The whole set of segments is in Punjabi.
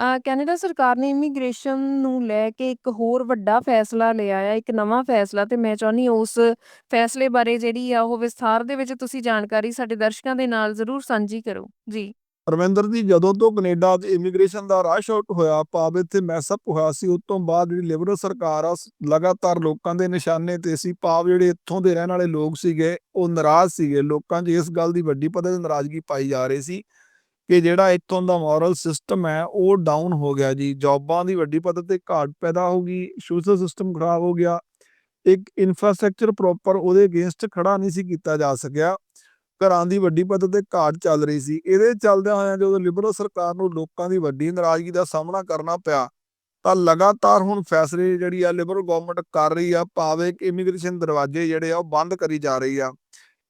ਅ, ਕੈਨੇਡਾ ਸਰਕਾਰ ਨੇ ਇਮੀਗ੍ਰੇਸ਼ਨ ਨੂੰ ਲੈ ਕੇ ਇੱਕ ਹੋਰ ਵੱਡਾ ਫੈਸਲਾ ਲਿਆ ਆ, ਇੱਕ ਨਵਾਂ ਫੈਸਲਾ ਤੇ ਮੈਂ ਚਾਹੁੰਦੀ ਉਸ ਫੈਸਲੇ ਬਾਰੇ ਜਿਹੜੀ ਆ ਉਹ ਵਿਸਥਾਰ ਦੇ ਵਿੱਚ ਤੁਸੀਂ ਜਾਣਕਾਰੀ ਸਾਡੇ ਦਰਸ਼ਕਾਂ ਦੇ ਨਾਲ ਜ਼ਰੂਰ ਸਾਂਝੀ ਕਰੋ। ਜੀ। ਰਵਿੰਦਰ ਜੀ ਜਦੋਂ ਤੋਂ ਕੈਨੇਡਾ 'ਚ ਇਮੀਗ੍ਰੇਸ਼ਨ ਦਾ ਰਸ਼ ਆਊਟ ਹੋਇਆ ਭਾਵ ਇੱਥੇ ਮੈਸ ਅਪ ਹੋਇਆ ਸੀ ਉਸ ਤੋਂ ਬਾਅਦ ਜਿਹੜੀ ਲਿਬਰਲ ਸਰਕਾਰ ਆ ਸ ਲਗਾਤਾਰ ਲੋਕਾਂ ਦੇ ਨਿਸ਼ਾਨੇ ਤੇ ਸੀ ਭਾਵ ਜਿਹੜੇ ਇੱਥੋਂ ਦੇ ਰਹਿਣ ਵਾਲੇ ਲੋਕ ਸੀਗੇ ਉਹ ਨਾਰਾਜ਼ ਸੀਗੇ ਲੋਕਾਂ 'ਚ ਇਸ ਗੱਲ ਦੀ ਵੱਡੀ ਪੱਧਰ 'ਤੇ ਨਾਰਾਜ਼ਗੀ ਪਾਈ ਜਾ ਰਹੀ ਸੀ ਕਿ ਜਿਹੜਾ ਇੱਥੋਂ ਦਾ ਮੋਰਲ ਸਿਸਟਮ ਹੈ, ਉਹ ਡਾਊਨ ਹੋ ਗਿਆ ਜੀ। ਜੌਬਾਂ ਦੀ ਵੱਡੀ ਪੱਧਰ ਤੇ ਘਾਟ ਪੈਦਾ ਹੋ ਗਈ ਸੋਸ਼ਲ ਸਿਸਟਮ ਖਰਾਬ ਹੋ ਗਿਆ। ਇੱਕ ਇਨਫਰਾਸਟ੍ਰਕਚਰ ਪ੍ਰੋਪਰ ਉਹਦੇ ਅਗੇਂਸਟ ਖੜਾ ਨਹੀਂ ਸੀ ਕੀਤਾ ਜਾ ਸਕਿਆ। ਘਰਾਂ ਦੀ ਵੱਡੀ ਪੱਧਰ ਤੇ ਘਾਟ ਚੱਲ ਰਹੀ ਸੀ। ਇਹਦੇ ਚੱਲਦਿਆਂ ਹੋਇਆਂ ਜਦੋਂ ਲਿਬਰਲ ਸਰਕਾਰ ਨੂੰ ਲੋਕਾਂ ਦੀ ਵੱਡੀ ਨਾਰਾਜ਼ਗੀ ਦਾ ਸਾਹਮਣਾ ਕਰਨਾ ਪਿਆ, ਤਾਂ ਲਗਾਤਾਰ ਹੁਣ ਫੈਸਲੇ ਜਿਹੜੀ ਆ ਲਿਬਰਲ ਗਵਰਨਮੈਂਟ ਕਰ ਰਹੀ ਆ, ਭਾਵੇਂ ਕਿ ਇਮੀਗ੍ਰੇਸ਼ਨ ਦਰਵਾਜ਼ੇ ਜਿਹੜੇ ਆ, ਉਹ ਬੰਦ ਕਰੀ ਜਾ ਰਹੀ ਆ।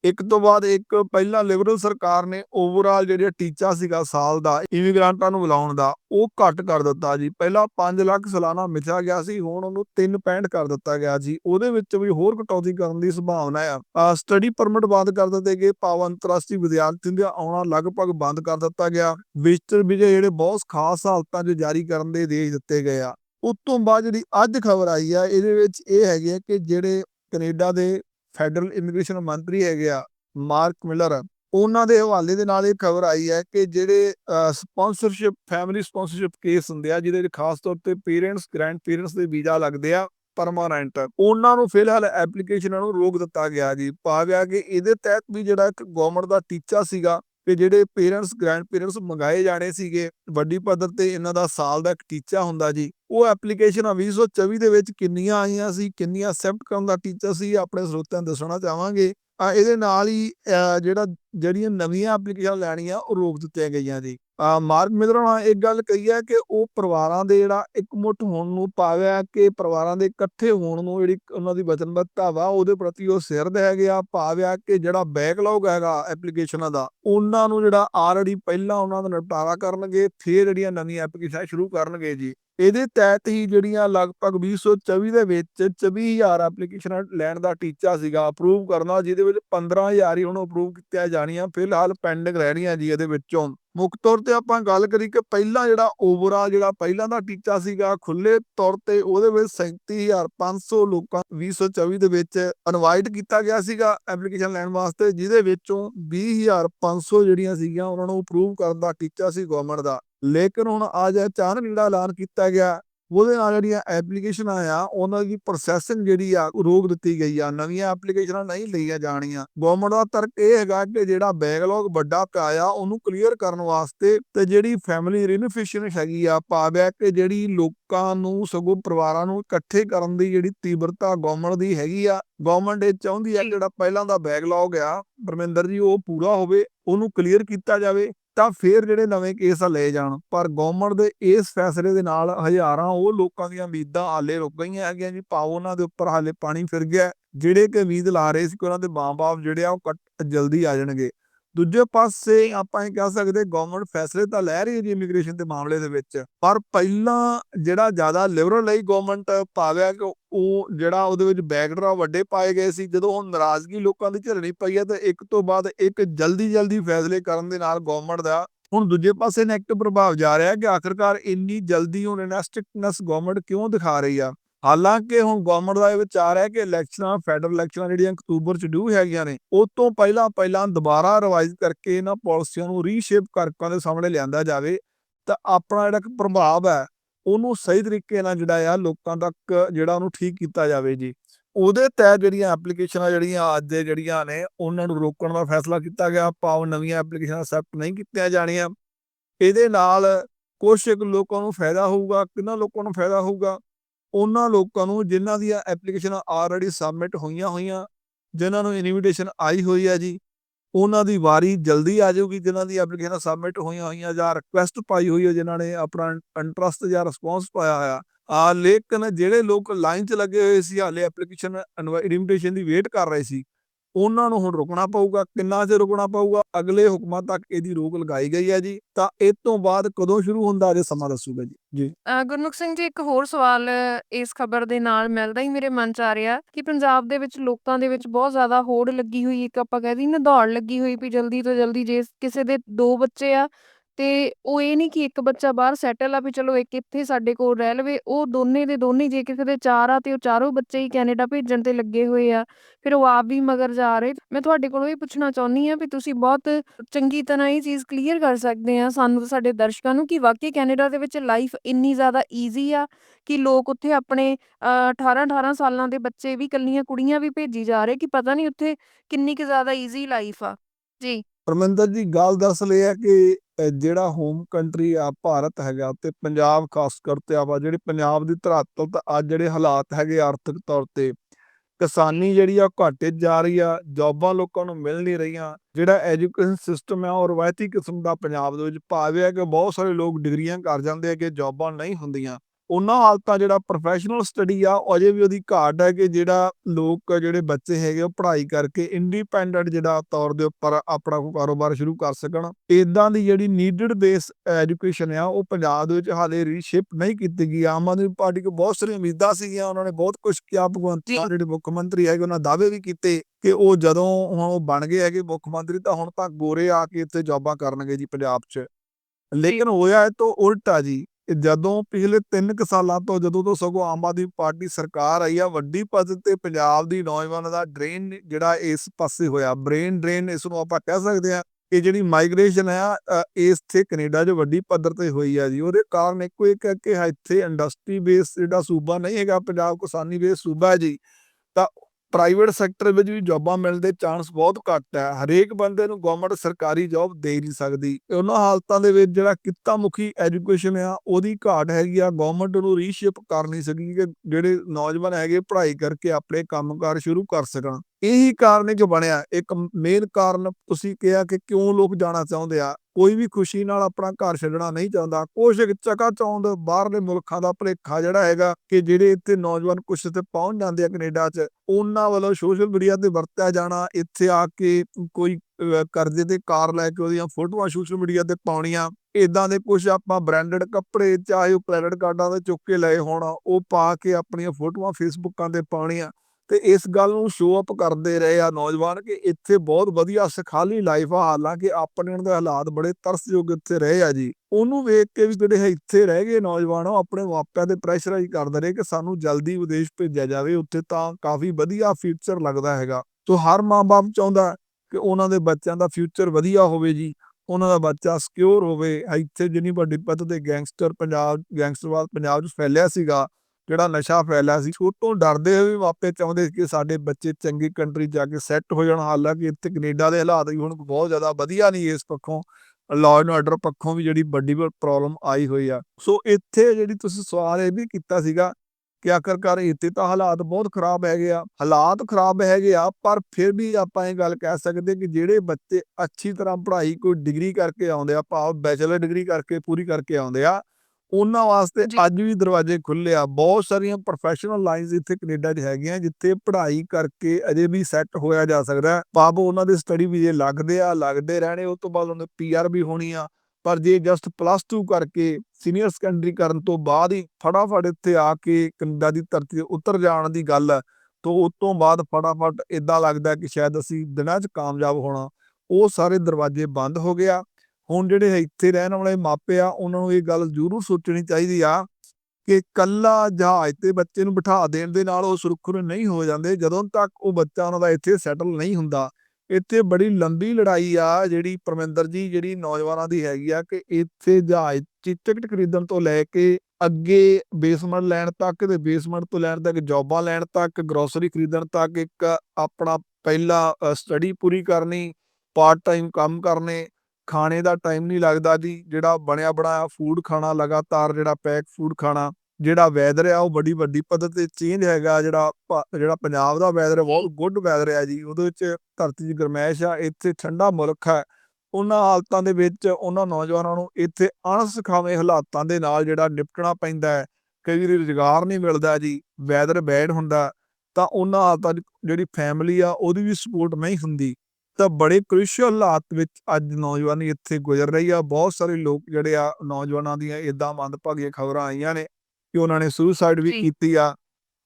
ਇੱਕ ਤੋਂ ਬਾਅਦ ਇੱਕ ਪਹਿਲਾਂ ਲਿਬਰਲ ਸਰਕਾਰ ਨੇ ਓਵਰਆਲ ਜਿਹੜਾ ਟੀਚਾ ਸੀਗਾ ਸਾਲ ਦਾ ਇਮੀਗ੍ਰੈਂਟਾਂ ਨੂੰ ਬੁਲਾਉਣ ਦਾ, ਉਹ ਘੱਟ ਕਰ ਦਿੱਤਾ ਜੀ। ਪਹਿਲਾਂ 5 ਲੱਖ ਸਾਲਾਨਾ ਮਿਥਿਆ ਗਿਆ ਸੀ, ਹੁਣ ਉਹਨੂੰ 3.65 ਕਰ ਦਿੱਤਾ ਗਿਆ ਜੀ। ਉਹਦੇ ਵਿੱਚ ਵੀ ਹੋਰ ਕਟੌਤੀ ਕਰਨ ਦੀ ਸੰਭਾਵਨਾ ਆ। ਸਟੱਡੀ ਪਰਮਿਟ ਬੰਦ ਕਰ ਦਿੱਤੇ ਗਏ, ਭਾਵ ਅੰਤਰਰਾਸ਼ਟਰੀ ਵਿਦਿਆਰਥੀਆਂ ਦਾ ਆਉਣਾ ਲਗਭਗ ਬੰਦ ਕਰ ਦਿੱਤਾ ਗਿਆ। ਵਿਜ਼ਟਰ ਵੀਜ਼ੇ ਜਿਹੜੇ ਬਹੁਤ ਖਾਸ ਹਾਲਤਾਂ 'ਚ ਜਾਰੀ ਕਰਨ ਦੇ ਆਦੇਸ਼ ਦਿੱਤੇ ਗਏ ਆ। ਉਸ ਤੋਂ ਬਾਅਦ ਜਿਹੜੀ ਅੱਜ ਖਬਰ ਆਈ ਆ, ਇਹਦੇ ਵਿੱਚ ਇਹ ਹੈਗੇ ਆ ਕਿ ਜਿਹੜੇ ਕੈਨੇਡਾ ਦੇ ਫੈਡਰਲ ਇਮੀਗ੍ਰੇਸ਼ਨ ਮੰਤਰੀ ਹੈਗੇ ਆ ਮਾਰਕ ਮਿਲਰ ਉਹਨਾਂ ਦੇ ਹਵਾਲੇ ਦੇ ਨਾਲ ਇਹ ਖਬਰ ਆਈ ਹੈ ਕਿ ਜਿਹੜੇ ਸਪਾਂਸਰਸ਼ਿਪ ਫੈਮਿਲੀ ਸਪਾਂਸਰਸ਼ਿਪ ਕੇਸ ਹੁੰਦੇ ਆ, ਜਿਹਦੇ ਵਿੱਚ ਖਾਸ ਤੌਰ ਤੇ ਪੇਰੈਂਟਸ ਗ੍ਰੈਂਡ ਪੇਰੈਂਟਸ ਦੇ ਵੀਜ਼ਾ ਲੱਗਦੇ ਆ ਪਰਮਾਨੈਂਟ ਉਹਨਾਂ ਨੂੰ ਫਿਲਹਾਲ ਐਪਲੀਕੇਸ਼ਨਾਂ ਨੂੰ ਰੋਕ ਦਿੱਤਾ ਗਿਆ ਜੀ। ਪਾਵਿਆ ਕਿ ਇਹਦੇ ਤਹਿਤ ਵੀ ਜਿਹੜਾ ਇੱਕ ਗਵਰਨਮੈਂਟ ਦਾ ਟੀਚਾ ਸੀਗਾ ਕਿ ਜਿਹੜੇ ਪੇਰੈਂਟਸ ਗ੍ਰੈਂਡ ਪੇਰੈਂਟਸ ਮੰਗਾਏ ਜਾਣੇ ਸੀਗੇ, ਵੱਡੀ ਪੱਧਰ ਤੇ ਇਹਨਾਂ ਦਾ ਸਾਲ ਦਾ ਇੱਕ ਟੀਚਾ ਹੁੰਦਾ ਜੀ। ਉਹ ਐਪਲੀਕੇਸ਼ਨਾਂ 2024 ਦੇ ਵਿੱਚ ਕਿੰਨੀਆਂ ਆਈਆਂ ਸੀ, ਕਿੰਨੀਆਂ ਅਸੈਪਟ ਕਰਨ ਦਾ ਟੀਚਰ ਸੀ, ਆਪਣੇ ਸਰੋਤਿਆਂ ਨੂੰ ਦੱਸਣਾ ਚਾਹਾਂਗੇ। ਆ ਇਹਦੇ ਨਾਲ ਹੀ ਜਿਹੜਾ ਜਿਹੜੀਆਂ ਨਵੀਆਂ ਐਪਲੀਕੇਸ਼ਨ ਲੈਣੀਆਂ, ਉਹ ਰੋਕ ਦਿੱਤੀਆਂ ਗਈਆਂ ਜੀ। ਆ, ਮਾਰਕ ਮਿਲਰ ਇੱਕ ਗੱਲ ਕਹੀ ਹੈ ਕਿ ਉਹ ਪਰਿਵਾਰਾਂ ਦੇ ਜਿਹੜਾ ਇਕਮੁੱਠ ਹੋਣ ਨੂੰ ਪਾਵਿਆ ਕਿ ਪਰਿਵਾਰਾਂ ਦੇ ਇਕੱਠੇ ਹੋਣ ਨੂੰ ਜਿਹੜੀ ਉਹਨਾਂ ਦੀ ਵਚਨਬੱਧਤਾ ਵਾ ਉਹਦੇ ਪ੍ਰਤੀ ਉਹ ਸਿਰਦ ਹੈਗੇ ਆ ਭਾਵਿਆ ਕਿ ਜਿਹੜਾ ਬੈਕਲੌਗ ਹੈਗਾ ਐਪਲੀਕੇਸ਼ਨਾਂ ਦਾ, ਉਹਨਾਂ ਨੂੰ ਜਿਹੜਾ ਆਲਰੇਡੀ ਪਹਿਲਾਂ ਉਹਨਾਂ ਦਾ ਨਿਪਟਾਰਾ ਕਰਨਗੇ, ਫਿਰ ਜਿਹੜੀਆਂ ਨਵੀਆਂ ਐਪਲੀਕੇਸ਼ਨਾਂ ਸ਼ੁਰੂ ਕਰਨਗੇ ਜੀ। ਇਹਦੇ ਤਹਿਤ ਹੀ ਜਿਹੜੀਆਂ ਲਗਭਗ 2024 ਦੇ ਵਿੱਚ 24000 ਐਪਲੀਕੇਸ਼ਨਾਂ ਲੈਣ ਦਾ ਟੀਚਾ ਸੀਗਾ ਅਪਰੂਵ ਕਰਨਾ, ਜਿਹਦੇ ਵਿੱਚ 15000 ਹੀ ਹੁਣ ਅਪਰੂਵ ਕੀਤੀਆਂ ਜਾਣੀਆਂ, ਫਿਲਹਾਲ ਪੈਂਡਿੰਗ ਰਹਿ ਰਹੀਆਂ ਜੀ ਇਹਦੇ ਵਿੱਚੋਂ। ਮੁੱਖ ਤੌਰ ਤੇ ਆਪਾਂ ਗੱਲ ਕਰੀ ਕਿ ਪਹਿਲਾਂ ਜਿਹੜਾ ਓਵਰਆਲ ਜਿਹੜਾ ਪਹਿਲਾਂ ਦਾ ਟੀਚਾ ਸੀਗਾ ਖੁੱਲੇ ਤੌਰ ਤੇ ਉਹਦੇ ਵਿੱਚ 37500 ਲੋਕਾਂ 2024 ਦੇ ਵਿੱਚ ਇਨਵਾਈਟ ਕੀਤਾ ਗਿਆ ਸੀਗਾ ਐਪਲੀਕੇਸ਼ਨ ਲੈਣ ਵਾਸਤੇ, ਜਿਹਦੇ ਵਿੱਚੋਂ 20500 ਜਿਹੜੀਆਂ ਸੀਗੀਆਂ, ਉਹਨਾਂ ਨੂੰ ਅਪਰੂਵ ਕਰਨ ਦਾ ਟੀਚਾ ਸੀ ਗਵਰਨਮੈਂਟ ਦਾ। ਲੇਕਿਨ ਹੁਣ ਅੱਜ ਅਚਾਨਕ ਜਿਹੜਾ ਐਲਾਨ ਕੀਤਾ ਗਿਆ ਉਹਦੇ ਨਾਲ ਜਿਹੜੀਆਂ ਐਪਲੀਕੇਸ਼ਨਾਂ ਆ ਉਹਨਾਂ ਦੀ ਪ੍ਰੋਸੈਸਿੰਗ ਜਿਹੜੀ ਆ ਰੋਕ ਦਿੱਤੀ ਗਈ ਆ। ਨਵੀਆਂ ਐਪਲੀਕੇਸ਼ਨਾਂ ਨਹੀਂ ਲਈਆਂ ਜਾਣੀਆਂ। ਗਵਰਨਮੈਂਟ ਦਾ ਤਰਕ ਇਹ ਹੈਗਾ ਕਿ ਜਿਹੜਾ ਬੈਕਲੌਗ ਵੱਡਾ ਪਿਆ ਉਹਨੂੰ ਕਲੀਅਰ ਕਰਨ ਵਾਸਤੇ ਤੇ ਜਿਹੜੀ ਫੈਮਿਲੀ ਰੀਨੋਫਿਕੇਸ਼ਨ ਹੈਗੀ ਆ ਭਾਵਿਆ ਕਿ ਜਿਹੜੀ ਲੋਕਾਂ ਨੂੰ ਸਗੋਂ ਪਰਿਵਾਰਾਂ ਨੂੰ ਇਕੱਠੇ ਕਰਨ ਦੀ ਜਿਹੜੀ ਤੀਬਰਤਾ ਗਵਰਨਮੈਂਟ ਦੀ ਹੈਗੀ ਆ ਗਵਰਨਮੈਂਟ ਇਹ ਚਾਹੁੰਦੀ ਆ ਕਿ ਜਿਹੜਾ ਪਹਿਲਾਂ ਦਾ ਬੈਕਲੌਗ ਆ ਪਰਮਿੰਦਰ ਜੀ ਉਹ ਪੂਰਾ ਹੋਵੇ ਉਹਨੂੰ ਕਲੀਅਰ ਕੀਤਾ ਜਾਵੇ। ਤਾਂ ਫੇਰ ਜਿਹੜੇ ਨਵੇਂ ਕੇਸ ਆ ਲਏ ਜਾਣ। ਪਰ ਗਵਰਨਮੈਂਟ ਦੇ ਇਸ ਫੈਸਲੇ ਦੇ ਨਾਲ ਹਜ਼ਾਰਾਂ ਉਹ ਲੋਕਾਂ ਦੀਆਂ ਉਮੀਦਾਂ ਹਾਲੇ ਰੁਕ ਗਈਆਂ ਹੈਗੀਆਂ ਜੀ। ਪਾਓ ਉਹਨਾਂ ਦੇ ਉੱਪਰ ਹਾਲੇ ਪਾਣੀ ਫਿਰ ਗਿਆ। ਜਿਹੜੇ ਕਿ ਉਮੀਦ ਲਾ ਰਹੇ ਸੀ ਕਿ ਉਹਨਾਂ ਦੇ ਮਾਂ-ਬਾਪ ਜਿਹੜੇ ਆ ਉਹ ਕੱਟ ਜਲਦੀ ਆ ਜਾਣਗੇ। ਦੂਜੇ ਪਾਸੇ ਆਪਾਂ ਇਹ ਕਹਿ ਸਕਦੇ ਗਵਰਨਮੈਂਟ ਫੈਸਲੇ ਤਾਂ ਲੈ ਰਹੀ ਹੈ ਜੀ ਇਮੀਗ੍ਰੇਸ਼ਨ ਦੇ ਮਾਮਲੇ ਦੇ ਵਿੱਚ, ਪਰ ਪਹਿਲਾਂ ਜਿਹੜਾ ਜ਼ਿਆਦਾ ਲਿਬਰਲ ਲਈ ਗਵਰਨਮੈਂਟ ਪਾਵਿਆ ਕਿ ਉਹ ਜਿਹੜਾ ਉਹਦੇ ਵਿੱਚ ਬੈਕਡਰਾ ਵੱਡੇ ਪਾਏ ਗਏ ਸੀ, ਜਦੋਂ ਹੁਣ ਨਾਰਾਜ਼ਗੀ ਲੋਕਾਂ ਦੀ ਝੱਲਣੀ ਪਈ ਹੈ ਤਾਂ ਇੱਕ ਤੋਂ ਬਾਅਦ ਇੱਕ ਜਲਦੀ ਜਲਦੀ ਫੈਸਲੇ ਕਰਨ ਦੇ ਨਾਲ ਗਵਰਨਮੈਂਟ ਦਾ ਹੁਣ ਦੂਜੇ ਪਾਸੇ ਨੈਗੇਟਿਵ ਪ੍ਰਭਾਵ ਜਾ ਰਿਹਾ ਕਿ ਆਖਰਕਾਰ ਇੰਨੀ ਜਲਦੀ ਹੁਣ ਇਨੈਸਟਿਕਨੈਸ ਗਵਰਨਮੈਂਟ ਕਿਉਂ ਦਿਖਾ ਰਹੀ ਆ? ਹਾਲਾਂਕਿ ਹੁਣ ਗਵਰਨਮੈਂਟ ਦਾ ਇਹ ਵਿਚਾਰ ਹੈ ਕਿ ਇਲੈਕਸ਼ਨਾਂ ਫੈਡਰਲ ਇਲੈਕਸ਼ਨਾਂ ਜਿਹੜੀਆਂ ਅਕਤੂਬਰ ਚ ਡਿਊ ਹੈਗੀਆਂ ਨੇ, ਉਹ ਤੋਂ ਪਹਿਲਾਂ ਪਹਿਲਾਂ ਦੁਬਾਰਾ ਰਿਵਾਈਜ਼ ਕਰਕੇ ਇਹਨਾਂ ਪਾਲਿਸੀਆਂ ਨੂੰ ਰੀਸ਼ੇਪ ਕਰਕੇ ਦੇ ਸਾਹਮਣੇ ਲਿਆਂਦਾ ਜਾਵੇ, ਤਾਂ ਆਪਣਾ ਜਿਹੜਾ ਇੱਕ ਪ੍ਰਭਾਵ ਹੈ, ਉਹਨੂੰ ਸਹੀ ਤਰੀਕੇ ਨਾਲ ਜਿਹੜਾ ਆ ਲੋਕਾਂ ਤੱਕ ਜਿਹੜਾ ਉਹਨੂੰ ਠੀਕ ਕੀਤਾ ਜਾਵੇ ਜੀ। ਉਹਦੇ ਤਹਿਤ ਜਿਹੜੀਆਂ ਐਪਲੀਕੇਸ਼ਨਾਂ ਜਿਹੜੀਆਂ ਅੱਜ ਦੇ ਜਿਹੜੀਆਂ ਨੇ, ਉਹਨਾਂ ਨੂੰ ਰੋਕਣ ਦਾ ਫੈਸਲਾ ਕੀਤਾ ਗਿਆ। ਭਾਵ ਨਵੀਆਂ ਐਪਲੀਕੇਸ਼ਨਾਂ ਅਸੈਪਟ ਨਹੀਂ ਕੀਤੀਆਂ ਜਾਣੀਆਂ। ਇਹਦੇ ਨਾਲ ਕੁਝ ਲੋਕਾਂ ਨੂੰ ਫਾਇਦਾ ਹੋਊਗਾ, ਕਿੰਨਾ ਲੋਕਾਂ ਨੂੰ ਫਾਇਦਾ ਹੋਊਗਾ ਉਹਨਾਂ ਲੋਕਾਂ ਨੂੰ ਜਿਨ੍ਹਾਂ ਦੀਆਂ ਐਪਲੀਕੇਸ਼ਨਾਂ ਆਲਰੇਡੀ ਸਬਮਿਟ ਹੋਈਆਂ ਹੋਈਆਂ, ਜਿਨ੍ਹਾਂ ਨੂੰ ਇਨਵੀਟੇਸ਼ਨ ਆਈ ਹੋਈ ਹੈ ਜੀ, ਉਹਨਾਂ ਦੀ ਵਾਰੀ ਜਲਦੀ ਆ ਜਾਊਗੀ, ਜਿਨ੍ਹਾਂ ਦੀ ਐਪਲੀਕੇਸ਼ਨਾਂ ਸਬਮਿਟ ਹੋਈਆਂ ਹੋਈਆਂ ਜਾਂ ਰਿਕੁਐਸਟ ਪਾਈ ਹੋਈ ਹੈ ਜਿਨ੍ਹਾਂ ਨੇ ਆਪਣਾ ਇੰਟਰਸਟ ਜਾਂ ਰਿਸਪੌਂਸ ਪਾਇਆ ਹੋਇਆ। ਆ ਲੇਕਿਨ ਜਿਹੜੇ ਲੋਕ ਲਾਈਨ 'ਚ ਲੱਗੇ ਹੋਏ ਸੀ, ਹਾਲੇ ਐਪਲੀਕੇਸ਼ਨ ਇਨਵੀਟੇਸ਼ਨ ਦੀ ਵੇਟ ਕਰ ਰਹੇ ਸੀ ਉਹਨਾਂ ਨੂੰ ਹੁਣ ਰੁਕਣਾ ਪਊਗਾ ਕਿੰਨਾ ਚਿਰ ਰੁਕਣਾ ਪਊਗਾ? ਅਗਲੇ ਹੁਕਮਾਂ ਤੱਕ ਇਹਦੀ ਰੋਕ ਲਗਾਈ ਗਈ ਹੈ ਜੀ। ਤਾਂ ਇਸ ਤੋਂ ਬਾਅਦ ਕਦੋਂ ਸ਼ੁਰੂ ਹੁੰਦਾ ਜੇ ਸਮਾਂ ਦੱਸੂਗਾ ਜੀ? ਜੀ। ਅ, ਸਿੰਘ ਜੀ ਇੱਕ ਹੋਰ ਸਵਾਲ ਇਸ ਖਬਰ ਦੇ ਨਾਲ ਮਿਲਦਾ ਹੀ ਮੇਰੇ ਮਨ ਚ ਆ ਰਿਹਾ ਕਿ ਪੰਜਾਬ ਦੇ ਵਿੱਚ ਲੋਕਾਂ ਦੇ ਵਿੱਚ ਬਹੁਤ ਜ਼ਿਆਦਾ ਹੋੜ ਲੱਗੀ ਹੋਈ ਇੱਕ ਆਪਾਂ ਕਹਿ ਦਈਏ ਨਾ ਦੌੜ ਲੱਗੀ ਹੋਈ ਵੀ ਜਲਦੀ ਤੋਂ ਜਲਦੀ ਜੇ ਕਿਸੇ ਦੇ ਦੋ ਬੱਚੇ ਆ ਤੇ ਉਹ ਇਹ ਨਹੀਂ ਕਿ ਇੱਕ ਬੱਚਾ ਬਾਹਰ ਸੈਟਲ ਆ ਵੀ ਚਲੋ ਇੱਕ ਇੱਥੇ ਸਾਡੇ ਕੋਲ ਰਹਿ ਲਵੇ, ਉਹ ਦੋਨੇ ਦੇ ਦੋਨੇ ਜੇ ਕਿਸੇ ਦੇ ਚਾਰ ਆ ਤੇ ਉਹ ਚਾਰੋਂ ਬੱਚੇ ਹੀ ਕੈਨੇਡਾ ਭੇਜਣ ਤੇ ਲੱਗੇ ਹੋਏ ਆ, ਫਿਰ ਉਹ ਆਪ ਵੀ ਮਗਰ ਜਾ ਰਹੇ। ਮੈਂ ਤੁਹਾਡੇ ਕੋਲੋਂ ਇਹ ਪੁੱਛਣਾ ਚਾਹੁੰਦੀ ਆ ਵੀ ਤੁਸੀਂ ਬਹੁਤ ਚੰਗੀ ਤਰ੍ਹਾਂ ਇਹ ਚੀਜ਼ ਕਲੀਅਰ ਕਰ ਸਕਦੇ ਆ ਸਾਨੂੰ, ਸਾਡੇ ਦਰਸ਼ਕਾਂ ਨੂੰ ਕਿ ਵਾਕਈ ਕੈਨੇਡਾ ਦੇ ਵਿੱਚ ਲਾਈਫ ਇੰਨੀ ਜ਼ਿਆਦਾ ਈਜ਼ੀ ਆ ਕਿ ਲੋਕ ਉੱਥੇ ਆਪਣੇ 18 18 ਸਾਲਾਂ ਦੇ ਬੱਚੇ ਵੀ ਕੱਲੀਆਂ ਕੁੜੀਆਂ ਵੀ ਭੇਜੀ ਜਾ ਰਹੇ ਕਿ ਪਤਾ ਨਹੀਂ ਉੱਥੇ ਕਿੰਨੀ ਕੁ ਜ਼ਿਆਦਾ ਈਜ਼ੀ ਲਾਈਫ ਆ। ਜੀ। ਪਰਮਿੰਦਰ ਜੀ, ਗੱਲ ਦਰਅਸਲ ਇਹ ਹੈ ਕਿ ਜਿਹੜਾ ਹੋਮ ਕੰਟਰੀ ਆ, ਭਾਰਤ ਹੈਗਾ ਤੇ ਪੰਜਾਬ ਖਾਸ ਕਰ ਤੇ ਜਿਹੜੀ ਪੰਜਾਬ ਦੀ ਧਰਾਤਲ ਤਾਂ ਅੱਜ ਜਿਹੜੇ ਹਾਲਾਤ ਹੈਗੇ ਆਰਥਿਕ ਤੌਰ ਤੇ, ਕਿਸਾਨੀ ਜਿਹੜੀ ਆ ਉਹ ਘਾਟੇ ਜਾ ਰਹੀ ਆ, ਜੌਬਾਂ ਲੋਕਾਂ ਨੂੰ ਮਿਲ ਨਹੀਂ ਰਹੀਆਂ, ਜਿਹੜਾ ਐਜੂਕੇਸ਼ਨ ਸਿਸਟਮ ਆ ਉਹ ਰਵਾਇਤੀ ਕਿਸਮ ਦਾ ਪੰਜਾਬ ਦੇ ਵਿੱਚ ਭਾਵੇਂ ਹੈ ਕਿ ਬਹੁਤ ਸਾਰੇ ਲੋਕ ਡਿਗਰੀਆਂ ਕਰ ਜਾਂਦੇ ਆ ਕਿ ਜੌਬਾਂ ਨਹੀਂ ਹੁੰਦੀਆਂ। ਉਹਨਾਂ ਹਾਲਤਾਂ ਜਿਹੜਾ ਪ੍ਰੋਫੈਸ਼ਨਲ ਸਟੱਡੀ ਆ ਉਹ ਅਜੇ ਵੀ ਉਹਦੀ ਘਾਟ ਹੈ ਕਿ ਜਿਹੜਾ ਲੋਕ ਜਿਹੜੇ ਬੱਚੇ ਹੈਗੇ ਉਹ ਪੜ੍ਹਾਈ ਕਰਕੇ ਇੰਡੀਪੈਂਡੈਂਟ ਜਿਹੜਾ ਤੌਰ ਦੇ ਉੱਪਰ ਆਪਣਾ ਕੋਈ ਕਾਰੋਬਾਰ ਸ਼ੁਰੂ ਕਰ ਸਕਣ। ਇਦਾਂ ਦੀ ਜਿਹੜੀ ਨੀਡਡ ਬੇਸ ਐਜੂਕੇਸ਼ਨ ਆ ਉਹ ਪੰਜਾਬ ਦੇ ਵਿੱਚ ਹਾਲੇ ਰੀਸ਼ਿਪ ਨਹੀਂ ਕੀਤੀ ਗਈ। ਆਮ ਆਦਮੀ ਪਾਰਟੀ ਕੋ ਬਹੁਤ ਸਾਰੀਆਂ ਉਮੀਦਾਂ ਸੀਗੀਆਂ ਉਹਨਾਂ ਨੇ ਬਹੁਤ ਕੁਝ ਕਿਹਾ। ਭਗਵੰਤ। ਮਾਨ ਜਿਹੜੇ ਮੁੱਖ ਮੰਤਰੀ ਹੈਗੇ ਉਹਨਾਂ ਦਾਅਵੇ ਵੀ ਕੀਤੇ ਕਿ ਉਹ ਜਦੋਂ ਹੁਣ ਉਹ ਬਣ ਗਏ ਹੈਗੇ ਮੁੱਖ ਮੰਤਰੀ ਤਾਂ ਹੁਣ ਤਾਂ ਗੋਰੇ ਆ ਕੇ ਇੱਥੇ ਜੌਬਾਂ ਕਰਨਗੇ ਜੀ ਪੰਜਾਬ 'ਚ। ਲੇਕਿਨ ਹੋਇਆ ਇਹ ਤੋਂ ਉਲਟਾ ਜੀ ਜਦੋਂ ਪਿਛਲੇ 3 ਕੁ ਸਾਲਾਂ ਤੋਂ ਜਦੋਂ ਤੋਂ ਸਗੋਂ ਆਮ ਆਦਮੀ ਪਾਰਟੀ ਸਰਕਾਰ ਆਈ ਆ, ਵੱਡੀ ਪੱਧਰ ਤੇ ਪੰਜਾਬ ਦੀ ਨੌਜਵਾਨਾਂ ਦਾ ਡਰੇਨ ਜਿਹੜਾ ਇਸ ਪਾਸੇ ਹੋਇਆ, ਬ੍ਰੇਨ ਡਰੇਨ ਇਸ ਨੂੰ ਆਪਾਂ ਕਹਿ ਸਕਦੇ ਆ ਕਿ ਜਿਹੜੀ ਮਾਈਗ੍ਰੇਸ਼ਨ ਆ ਇਸ ਤੇ ਕੈਨੇਡਾ 'ਚ ਵੱਡੀ ਪੱਧਰ ਤੇ ਹੋਈ ਆ ਜੀ। ਉਹਦੇ ਕਾਰਨ ਇੱਕੋ ਇੱਕ ਹੈ ਕਿ ਇੱਥੇ ਇੰਡਸਟਰੀ ਬੇਸ ਜਿਹੜਾ ਸੂਬਾ ਨਹੀਂ ਹੈਗਾ, ਪੰਜਾਬ ਕਿਸਾਨੀ ਬੇਸ ਸੂਬਾ ਹੈ ਜੀ, ਤਾਂ ਪ੍ਰਾਈਵੇਟ ਸੈਕਟਰ ਵਿੱਚ ਵੀ ਜੌਬਾਂ ਮਿਲਣ ਦੇ ਚਾਂਸ ਬਹੁਤ ਘੱਟ ਹੈ। ਹਰੇਕ ਬੰਦੇ ਨੂੰ ਗਵਰਨਮੈਂਟ ਸਰਕਾਰੀ ਜੌਬ ਦੇ ਨਹੀਂ ਸਕਦੀ। ਉਹਨਾਂ ਹਾਲਤਾਂ ਦੇ ਵਿੱਚ ਜਿਹੜਾ ਕਿੱਤਾ ਮੁਖੀ ਐਜੂਕੇਸ਼ਨ ਆ, ਉਹਦੀ ਘਾਟ ਹੈਗੀ ਆ। ਗਵਰਨਮੈਂਟ ਨੂੰ ਰੀਸ਼ਿਪ ਕਰ ਨਹੀਂ ਸਕੀ ਕਿ ਜਿਹੜੇ ਨੌਜਵਾਨ ਹੈਗੇ, ਪੜ੍ਹਾਈ ਕਰਕੇ ਆਪਣੇ ਕੰਮਕਾਰ ਸ਼ੁਰੂ ਕਰ ਸਕਣ। ਇਹੀ ਕਾਰਨ ਹੈ ਜੋ ਬਣਿਆ। ਇੱਕ ਮੇਨ ਕਾਰਨ ਤੁਸੀਂ ਕਿਹਾ ਕਿ ਕਿਉਂ ਲੋਕ ਜਾਣਾ ਚਾਹੁੰਦੇ ਆ। ਕੋਈ ਵੀ ਖੁਸ਼ੀ ਨਾਲ ਆਪਣਾ ਘਰ ਛੱਡਣਾ ਨਹੀਂ ਚਾਹੁੰਦਾ। ਕੁਛ ਚਕਾ ਚੌਂਦ ਬਾਹਰਲੇ ਮੁਲਕਾਂ ਦਾ ਭਲੇਖਾ ਜਿਹੜਾ ਹੈਗਾ ਕਿ ਜਿਹੜੇ ਇੱਥੇ ਨੌਜਵਾਨ ਕੁਛ ਤੇ ਪਹੁੰਚ ਜਾਂਦੇ ਆ ਕੈਨੇਡਾ 'ਚ, ਉਹਨਾਂ ਵੱਲੋਂ ਸੋਸ਼ਲ ਮੀਡੀਆ ਤੇ ਵਰਤਿਆ ਜਾਣਾ, ਇੱਥੇ ਆ ਕੇ ਕੋਈ ਕਰਜ਼ੇ ਤੇ ਕਾਰ ਲੈ ਕੇ ਉਹਦੀਆਂ ਫੋਟੋਆਂ ਸੋਸ਼ਲ ਮੀਡੀਆ ਤੇ ਪਾਉਣੀਆਂ। ਇਦਾਂ ਦੇ ਕੁਝ ਆਪਾਂ ਬ੍ਰਾਂਡਡ ਕੱਪੜੇ ਚਾਹੇ ਉਹ ਕ੍ਰੈਡਿਟ ਕਾਰਡਾਂ ਦੇ ਚੁੱਕ ਕੇ ਲਏ ਹੋਣ, ਉਹ ਪਾ ਕੇ ਆਪਣੀਆਂ ਫੋਟੋਆਂ ਫੇਸਬੁੱਕਾਂ ਤੇ ਪਾਉਣੀਆਂ। ਤੇ ਇਸ ਗੱਲ ਨੂੰ ਸ਼ੋਅ ਅਪ ਕਰਦੇ ਰਹੇ ਆ ਨੌਜਵਾਨ ਕਿ ਇੱਥੇ ਬਹੁਤ ਵਧੀਆ ਸਖਾਲੀ ਲਾਈਫ ਆ। ਹਾਲਾਂਕਿ ਆਪਣੇ ਦੇ ਹਾਲਾਤ ਬੜੇ ਤਰਸਯੋਗ ਇੱਥੇ ਰਹੇ ਆ ਜੀ। ਉਹਨੂੰ ਵੇਖ ਕੇ ਵੀ ਜਿਹੜੇ ਇੱਥੇ ਰਹਿ ਗਏ ਨੌਜਵਾਨ, ਉਹ ਆਪਣੇ ਮਾਪਿਆਂ ਤੇ ਪ੍ਰੈਸ਼ਰਾਈਜ਼ ਕਰਦੇ ਰਹੇ ਕਿ ਸਾਨੂੰ ਜਲਦੀ ਵਿਦੇਸ਼ ਭੇਜਿਆ ਜਾਵੇ। ਉੱਥੇ ਤਾਂ ਕਾਫੀ ਵਧੀਆ ਫਿਊਚਰ ਲੱਗਦਾ ਹੈਗਾ। ਸੋ ਹਰ ਮਾਂ-ਬਾਪ ਚਾਹੁੰਦਾ ਕਿ ਉਹਨਾਂ ਦੇ ਬੱਚਿਆਂ ਦਾ ਫਿਊਚਰ ਵਧੀਆ ਹੋਵੇ ਜੀ। ਉਹਨਾਂ ਦਾ ਬੱਚਾ ਸਿਕਿਉਰ ਹੋਵੇ। ਇੱਥੇ ਜਿੰਨੀ ਵੱਡੀ ਪੱਧਰ ਤੇ ਗੈਂਗਸਟਰ ਪੰਜਾਬ ਗੈਂਗਸਟਰਵਾਦ ਪੰਜਾਬ 'ਚ ਫੈਲਿਆ ਸੀਗਾ। ਜਿਹੜਾ ਨਸ਼ਾ ਫੈਲਿਆ ਸੀ ਉਹ ਤੋਂ ਡਰਦੇ ਹੋਏ ਵੀ ਮਾਪੇ ਚਾਹੁੰਦੇ ਸੀ ਕਿ ਸਾਡੇ ਬੱਚੇ ਚੰਗੀ ਕੰਟਰੀ ਜਾ ਕੇ ਸੈੱਟ ਹੋ ਜਾਣ। ਹਾਲਾਂਕਿ ਇੱਥੇ ਕੈਨੇਡਾ ਦੇ ਹਾਲਾਤ ਵੀ ਹੁਣ ਬਹੁਤ ਜ਼ਿਆਦਾ ਵਧੀਆ ਨਹੀਂ ਇਸ ਪੱਖੋਂ। ਲਾਅ ਐਂਡ ਆਰਡਰ ਪੱਖੋਂ ਵੀ ਜਿਹੜੀ ਵੱਡੀ ਪ੍ਰੋਬਲਮ ਆਈ ਹੋਈ ਆ। ਸੋ ਇੱਥੇ ਜਿਹੜੀ ਤੁਸੀਂ ਸਵਾਲ ਇਹ ਵੀ ਕੀਤਾ ਸੀਗਾ ਕਿ ਆਖਰਕਾਰ ਇੱਥੇ ਤਾਂ ਹਾਲਾਤ ਬਹੁਤ ਖਰਾਬ ਹੈਗੇ ਆ। ਹਾਲਾਤ ਖਰਾਬ ਹੈਗੇ ਆ, ਪਰ ਫਿਰ ਵੀ ਆਪਾਂ ਇਹ ਗੱਲ ਕਹਿ ਸਕਦੇ ਕਿ ਜਿਹੜੇ ਬੱਚੇ ਅੱਛੀ ਤਰ੍ਹਾਂ ਪੜ੍ਹਾਈ, ਕੋਈ ਡਿਗਰੀ ਕਰਕੇ ਆਉਂਦੇ ਆ, ਭਾਵ ਬੈਚਲਰ ਡਿਗਰੀ ਕਰਕੇ ਪੂਰੀ ਕਰਕੇ ਆਉਂਦੇ ਆ ਉਹਨਾਂ ਵਾਸਤੇ। ਅੱਜ ਵੀ ਦਰਵਾਜ਼ੇ ਖੁੱਲੇ ਆ। ਬਹੁਤ ਸਾਰੀਆਂ ਪ੍ਰੋਫੈਸ਼ਨਲ ਲਾਈਨਸ ਇੱਥੇ ਕੈਨੇਡਾ 'ਚ ਹੈਗੀਆਂ ਜਿੱਥੇ ਪੜ੍ਹਾਈ ਕਰਕੇ ਅਜੇ ਵੀ ਸੈੱਟ ਹੋਇਆ ਜਾ ਸਕਦਾ। ਭਾਵ ਉਹਨਾਂ ਦੇ ਸਟੱਡੀ ਵੀਜ਼ੇ ਲੱਗਦੇ ਆ ਲੱਗਦੇ ਰਹਿਣੇ ਉਸ ਤੋਂ ਬਾਅਦ ਉਹਨਾਂ ਦੀ ਪੀਆਰ ਵੀ ਹੋਣੀ ਆ। ਪਰ ਜੇ ਜਸਟ ਪਲੱਸ 2 ਕਰਕੇ ਸੀਨੀਅਰ ਸੈਕੰਡਰੀ ਕਰਨ ਤੋਂ ਬਾਅਦ ਹੀ ਫਟਾਫਟ ਇੱਥੇ ਆ ਕੇ ਕੈਨੇਡਾ ਦੀ ਧਰਤੀ ਤੇ ਉਤਰ ਜਾਣ ਦੀ ਗੱਲ ਹੈ ਤੋਂ ਉਸ ਤੋਂ ਬਾਅਦ ਫਟਾਫਟ ਇਦਾਂ ਲੱਗਦਾ ਕਿ ਸ਼ਾਇਦ ਅਸੀਂ ਦਿਨਾਂ 'ਚ ਕਾਮਯਾਬ ਹੋਣਾ। ਉਹ ਸਾਰੇ ਦਰਵਾਜ਼ੇ ਬੰਦ ਹੋ ਗਿਆ ਹੁਣ ਜਿਹੜੇ ਇੱਥੇ ਰਹਿਣ ਵਾਲੇ ਮਾਪੇ ਆ, ਉਹਨਾਂ ਨੂੰ ਇਹ ਗੱਲ ਜ਼ਰੂਰ ਸੋਚਣੀ ਚਾਹੀਦੀ ਆ ਕਿ ਕੱਲਾ ਜਹਾਜ਼ ਤੇ ਬੱਚੇ ਨੂੰ ਬਿਠਾ ਦੇਣ ਦੇ ਨਾਲ ਉਹ ਸੁਰੱਖਿਅਤ ਨਹੀਂ ਹੋ ਜਾਂਦੇ। ਜਦੋਂ ਤੱਕ ਉਹ ਬੱਚਾ ਉਹਨਾਂ ਦਾ ਇੱਥੇ ਸੈਟਲ ਨਹੀਂ ਹੁੰਦਾ, ਇੱਥੇ ਬੜੀ ਲੰਬੀ ਲੜਾਈ ਆ ਜਿਹੜੀ ਪਰਮਿੰਦਰ ਜੀ, ਜਿਹੜੀ ਨੌਜਵਾਨਾਂ ਦੀ ਹੈਗੀ ਆ ਕਿ ਇੱਥੇ ਜਹਾਜ਼ 'ਚ ਟਿਕਟ ਖਰੀਦਣ ਤੋਂ ਲੈ ਕੇ ਅੱਗੇ ਬੇਸਮੈਂਟ ਲੈਣ ਤੱਕ ਤੇ ਬੇਸਮੈਂਟ ਤੋਂ ਲੈਣ ਤੱਕ ਜੌਬਾਂ ਲੈਣ ਤੱਕ ਗਰੋਸਰੀ ਖਰੀਦਣ ਤੱਕ ਇੱਕ ਆਪਣਾ ਪਹਿਲਾ ਸਟੱਡੀ ਪੂਰੀ ਕਰਨੀ ਪਾਰਟ ਟਾਈਮ ਕੰਮ ਕਰਨੇ ਖਾਣੇ ਦਾ ਟਾਈਮ ਨਹੀਂ ਲੱਗਦਾ ਜੀ, ਜਿਹੜਾ ਬਣਿਆ ਬਣਾਇਆ ਫੂਡ ਖਾਣਾ, ਲਗਾਤਾਰ ਜਿਹੜਾ ਪੈਕ ਫੂਡ ਖਾਣਾ, ਜਿਹੜਾ ਵੈਦਰ ਆ, ਉਹ ਬੜੀ ਵੱਡੀ ਪੱਧਰ ਤੇ ਚੇਂਜ ਹੈਗਾ, ਜਿਹੜਾ ਜਿਹੜਾ ਪੰਜਾਬ ਦਾ ਵੈਦਰ ਬਹੁਤ ਗੁੱਡ ਵੈਦਰ ਆ ਜੀ। ਉਹਦੇ ਵਿੱਚ ਧਰਤੀ 'ਚ ਗਰਮੈਸ਼ ਆ, ਇੱਥੇ ਠੰਡਾ ਮੁਲਕ ਹੈ। ਉਹਨਾਂ ਹਾਲਤਾਂ ਦੇ ਵਿੱਚ ਉਹਨਾਂ ਨੌਜਵਾਨਾਂ ਨੂੰ ਇੱਥੇ ਅਣਸੁਖਾਵੇਂ ਹਾਲਾਤਾਂ ਦੇ ਨਾਲ ਜਿਹੜਾ ਨਿਪਟਣਾ ਪੈਂਦਾ ਹੈ, ਕਈ ਵਾਰੀ ਰੁਜ਼ਗਾਰ ਨਹੀਂ ਮਿਲਦਾ ਜੀ ਵੈਦਰ ਬੈਡ ਹੁੰਦਾ, ਤਾਂ ਉਹਨਾਂ ਹਾਲਤਾਂ 'ਚ ਜਿਹੜੀ ਫੈਮਿਲੀ ਆ, ਉਹਦੀ ਵੀ ਸਪੋਰਟ ਨਹੀਂ ਹੁੰਦੀ। ਤਾਂ ਬੜੇ ਕ੍ਰਿਸ਼ੀਅਲ ਹਾਲਾਤ ਵਿੱਚ ਅੱਜ ਨੌਜਵਾਨੀ ਇੱਥੇ ਗੁਜ਼ਰ ਰਹੀ ਆ। ਬਹੁਤ ਸਾਰੇ ਲੋਕ ਜਿਹੜੇ ਆ ਨੌਜਵਾਨਾਂ ਦੀਆਂ ਇਦਾਂ ਮੰਦਭਾਗੀਆਂ ਖਬਰਾਂ ਆਈਆਂ ਨੇ ਕਿ ਉਹਨਾਂ ਨੇ ਸੁਸਾਈਡ ਵੀ। ਕੀਤੀ ਆ।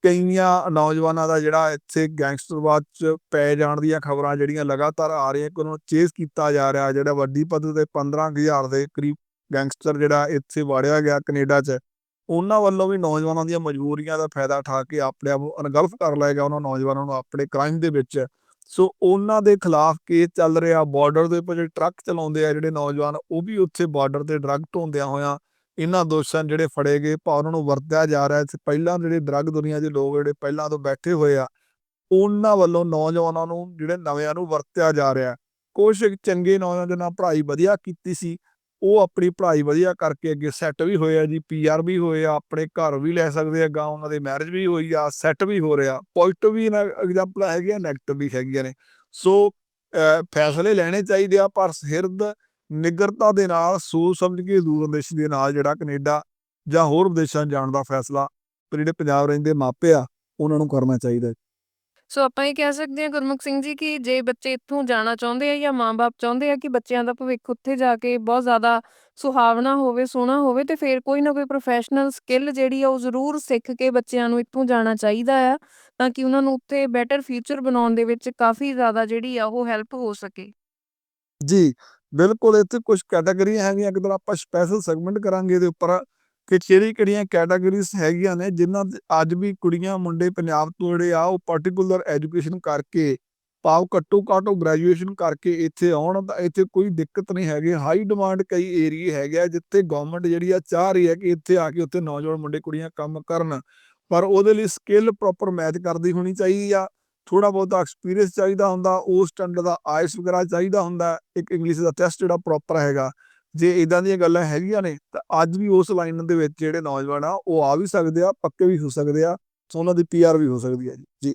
ਕਈਆਂ ਨੌਜਵਾਨਾਂ ਦਾ ਜਿਹੜਾ ਇੱਥੇ ਗੈਂਗਸਟਰਵਾਦ ਚ ਪੈ ਜਾਣ ਦੀਆਂ ਖਬਰਾਂ ਜਿਹੜੀਆਂ ਲਗਾਤਾਰ ਆ ਰਹੀਆਂ ਕਿ ਉਹਨੂੰ ਚੇਸ ਕੀਤਾ ਜਾ ਰਿਹਾ ਜਿਹੜਾ ਵੱਡੀ ਪੱਧਰ ਤੇ 15000 ਦੇ ਕਰੀਬ ਗੈਂਗਸਟਰ ਜਿਹੜਾ ਇੱਥੇ ਵਾੜਿਆ ਗਿਆ ਕੈਨੇਡਾ 'ਚ। ਉਹਨਾਂ ਵੱਲੋਂ ਵੀ ਨੌਜਵਾਨਾਂ ਦੀਆਂ ਮਜਬੂਰੀਆਂ ਦਾ ਫਾਇਦਾ ਉਠਾ ਕੇ ਆਪਣੇ ਆਪ ਨੂੰ ਅਣਗੌਲਫ ਕਰ ਲਿਆ ਗਿਆ। ਉਹਨਾਂ ਨੌਜਵਾਨਾਂ ਨੂੰ ਆਪਣੇ ਕ੍ਰਾਈਮ ਦੇ ਵਿੱਚ ਸੋ ਉਹਨਾਂ ਦੇ ਖਿਲਾਫ ਕੇਸ ਚੱਲ ਰਿਹਾ ਬਾਰਡਰ ਦੇ ਉੱਪਰ ਜਿਹੜੇ ਟਰੱਕ ਚਲਾਉਂਦੇ ਆ ਜਿਹੜੇ ਨੌਜਵਾਨ, ਉਹ ਵੀ ਉੱਥੇ ਬਾਰਡਰ ਤੇ ਡਰੱਗ ਢੋਂਦਿਆਂ ਹੋਇਆਂ ਇਹਨਾਂ ਦੋਸ਼ਾਂ ਜਿਹੜੇ ਫੜੇ ਗਏ ਭਾ ਉਹਨਾਂ ਨੂੰ ਵਰਤਿਆ ਜਾ ਰਿਹਾ ਇੱਥੇ ਪਹਿਲਾਂ ਜਿਹੜੇ ਡਰੱਗ ਦੁਨੀਆ ਦੇ ਲੋਕ ਜਿਹੜੇ ਪਹਿਲਾਂ ਤੋਂ ਬੈਠੇ ਹੋਏ ਆ, ਉਹਨਾਂ ਵੱਲੋਂ ਨੌਜਵਾਨਾਂ ਨੂੰ, ਜਿਹੜੇ ਨਵਿਆਂ ਨੂੰ ਵਰਤਿਆ ਜਾ ਰਿਹਾ ਕੁਛ ਚੰਗੇ ਨੌਜਵਾਨ ਜਿਹਨਾਂ ਪੜ੍ਹਾਈ ਵਧੀਆ ਕੀਤੀ ਸੀ ਉਹ ਆਪਣੀ ਪੜ੍ਹਾਈ ਵਧੀਆ ਕਰਕੇ ਅੱਗੇ ਸੈੱਟ ਵੀ ਹੋਏ ਆ ਜੀ ਪੀਆਰ ਵੀ ਹੋਏ ਆ, ਆਪਣੇ ਘਰ ਵੀ ਲੈ ਸਕਦੇ ਆ ਗਾਂ ਉਹਨਾਂ ਦੇ ਮੈਰਿਜ ਵੀ ਹੋਈ ਆ ਸੈੱਟ ਵੀ ਹੋ ਰਿਹਾ ਪੋਜ਼ਿਟਿਵ ਵੀ ਐਗਜ਼ਾਮਪਲ ਹੈਗੇ ਆ ਨੈਗੇਟਿਵ ਵੀ ਹੈਗੀਆਂ ਨੇ। ਸੋ ਫੈਸਲੇ ਲੈਣੇ ਚਾਹੀਦੇ ਆ ਪਰ ਸਿਰਦ ਨਿਗਰਤਾ ਦੇ ਨਾਲ, ਸੋਚ ਸਮਝ ਕੇ ਦੂਰਦੇਸ਼ ਦੇ ਨਾਲ ਜਿਹੜਾ ਕੈਨੇਡਾ ਜਾਂ ਹੋਰ ਵਿਦੇਸ਼ਾਂ ਜਾਣ ਦਾ ਫੈਸਲਾ, ਪਰ ਜਿਹੜੇ ਪੰਜਾਬ ਰਹਿੰਦੇ ਮਾਪੇ ਆ, ਉਹਨਾਂ ਨੂੰ ਕਰਨਾ ਚਾਹੀਦਾ ਸੋ ਆਪਾਂ ਇਹ ਕਹਿ ਸਕਦੇ ਹਾਂ ਗੁਰਮੁਖ ਸਿੰਘ ਜੀ ਕਿ ਜੇ ਬੱਚੇ ਇੱਥੋਂ ਜਾਣਾ ਚਾਹੁੰਦੇ ਆ ਜਾਂ ਮਾਂ-ਬਾਪ ਚਾਹੁੰਦੇ ਆ ਕਿ ਬੱਚਿਆਂ ਦਾ ਭਵਿੱਖ ਉੱਥੇ ਜਾ ਕੇ ਬਹੁਤ ਜ਼ਿਆਦਾ ਸੁਹਾਵਣਾ ਹੋਵੇ, ਸੋਹਣਾ ਹੋਵੇ ਤੇ ਫਿਰ ਕੋਈ ਨਾ ਕੋਈ ਪ੍ਰੋਫੈਸ਼ਨਲ ਸਕਿੱਲ ਜਿਹੜੀ ਆ ਉਹ ਜ਼ਰੂਰ ਸਿੱਖ ਕੇ ਬੱਚਿਆਂ ਨੂੰ ਇੱਥੋਂ ਜਾਣਾ ਚਾਹੀਦਾ ਆ ਤਾਂ ਕਿ ਉਹਨਾਂ ਨੂੰ ਉੱਥੇ ਬੈਟਰ ਫਿਊਚਰ ਬਣਾਉਣ ਦੇ ਵਿੱਚ ਕਾਫੀ ਜ਼ਿਆਦਾ ਜਿਹੜੀ ਆ ਉਹ ਹੈਲਪ ਹੋ ਸਕੇ। ਜੀ ਬਿਲਕੁਲ ਇੱਥੇ ਕੁਝ ਕੈਟਾਗਰੀਆਂ ਹੈਗੀਆਂ ਅਗਰ ਆਪਾਂ ਸਪੈਸ਼ਲ ਸੈਗਮੈਂਟ ਕਰਾਂਗੇ ਇਹਦੇ ਉੱਪਰ ਕਿ ਕਿਹੜੀ ਕਿਹੜੀਆਂ ਕੈਟਾਗਰੀਜ਼ ਹੈਗੀਆਂ ਨੇ ਜਿਨ੍ਹਾਂ ਦੇ ਅੱਜ ਵੀ ਕੁੜੀਆਂ, ਮੁੰਡੇ ਪੰਜਾਬ ਤੋਂ ਜਿਹੜੇ ਆ ਉਹ ਪਾਰਟਿਕੂਲਰ ਐਜੂਕੇਸ਼ਨ ਕਰਕੇ ਭਾਵ ਘੱਟੋ ਘੱਟ ਉਹ ਗ੍ਰੈਜੂਏਸ਼ਨ ਕਰਕੇ ਇੱਥੇ ਆਉਣ ਤਾਂ ਇੱਥੇ ਕੋਈ ਦਿੱਕਤ ਨਹੀਂ ਹੈਗੀ। ਹਾਈ ਡਿਮਾਂਡ ਕਈ ਏਰੀਏ ਹੈਗੇ ਆ ਜਿੱਥੇ ਗਵਰਨਮੈਂਟ ਜਿਹੜੀ ਆ ਚਾਹ ਰਹੀ ਹੈ ਕਿ ਇੱਥੇ ਆ ਕੇ ਉੱਥੇ ਨੌਜਵਾਨ ਮੁੰਡੇ, ਕੁੜੀਆਂ ਕੰਮ ਕਰਨ। ਪਰ ਉਹਦੇ ਲਈ ਸਕਿੱਲ ਪ੍ਰੋਪਰ ਮੈਚ ਕਰਦੀ ਹੋਣੀ ਚਾਹੀਦੀ ਆ। ਥੋੜਾ ਬਹੁਤਾ ਐਕਸਪੀਰੀਅੰਸ ਚਾਹੀਦਾ ਹੁੰਦਾ, ਉਸ ਸਟੈਂਡਰਡ ਦਾ ਆਇਸ ਵਗੈਰਾ ਚਾਹੀਦਾ ਹੁੰਦਾ। ਇੱਕ ਇੰਗਲਿਸ਼ ਦਾ ਟੈਸਟ ਜਿਹੜਾ ਪ੍ਰੋਪਰ ਹੈਗਾ। ਜੇ ਇਦਾਂ ਦੀਆਂ ਗੱਲਾਂ ਹੈਗੀਆਂ ਨੇ, ਤਾਂ ਅੱਜ ਵੀ ਉਸ ਲਾਈਨ ਦੇ ਵਿੱਚ ਜਿਹੜੇ ਨੌਜਵਾਨ ਆ, ਉਹ ਆ ਵੀ ਸਕਦੇ ਆ, ਪੱਕੇ ਵੀ ਹੋ ਸਕਦੇ ਆ, ਸੋ ਉਹਨਾਂ ਦੀ ਪੀਆਰ ਵੀ ਹੋ ਸਕਦੀ ਹੈ ਜੀ ਜੀ।